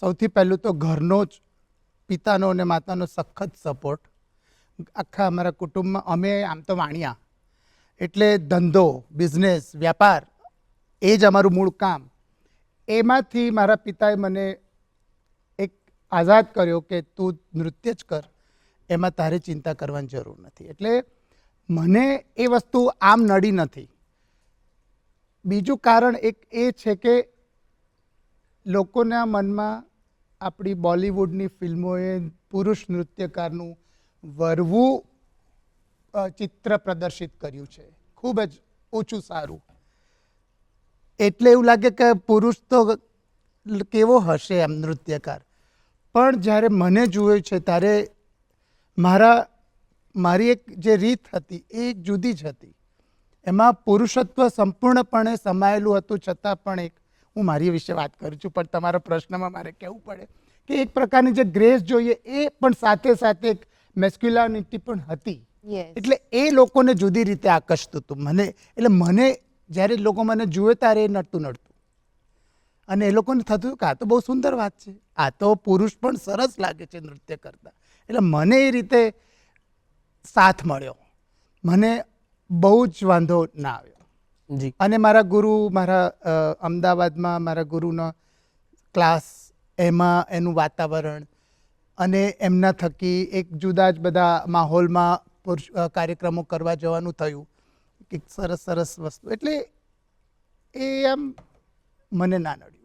સૌથી પહેલું તો ઘરનો જ પિતાનો અને માતાનો સખત સપોર્ટ આખા અમારા કુટુંબમાં અમે આમ તો વાણિયા. એટલે ધંધો બિઝનેસ વ્યાપાર, એ જ અમારું મૂળ કામ. એમાંથી મારા પિતાએ મને એક આઝાદ કર્યો કે તું નૃત્ય જ કર. એમાં તારે ચિંતા કરવાની જરૂર નથી. એટલે મને એ વસ્તુ આમ નડી નથી. બીજું કારણ એક એ છે કે લોકોના મનમાં આપણી બોલિવૂડની ફિલ્મોએ પુરુષ નૃત્યકારનું વરવું ચિત્ર પ્રદર્શિત કર્યું છે. ખૂબ જ ઓછું સારું. એટલે એવું લાગે કે પુરુષ તો કેવો હશે એમ નૃત્યકાર. પણ જ્યારે મને જુએ છે ત્યારે મારા, મારી એક જે રીત હતી એ જુદી જ હતી. એમાં પુરુષત્વ સંપૂર્ણપણે સમાયેલું હતું છતાં પણ એક હું મારી વિશે વાત કરું છું પણ તમારા પ્રશ્નમાં મારે કહેવું પડે કે એક પ્રકારની જે ગ્રેસ જોઈએ એ પણ સાથે સાથે એક મેસ્ક્યુલાનિટી પણ હતી. એટલે એ લોકોને જુદી રીતે આકર્ષતું હતું. મને એટલે મને જ્યારે લોકો મને જુએ ત્યારે એ નડતું નડતું. અને એ લોકોને થતું કે આ તો બહુ સુંદર વાત છે. આ તો પુરુષ પણ સરસ લાગે છે નૃત્ય કરતા. એટલે મને એ રીતે સાથ મળ્યો. મને બહુ જ વાંધો ના આવ્યો. જી. અને મારા ગુરુ, મારા અમદાવાદમાં મારા ગુરુનો ક્લાસ, એમાં એનું વાતાવરણ અને એમના થકી એક જુદા જ બધા માહોલમાં પુરુષ કાર્યક્રમો કરવા જવાનું થયું. એક સરસ સરસ વસ્તુ. એટલે એ આમ મને ના નડ્યું.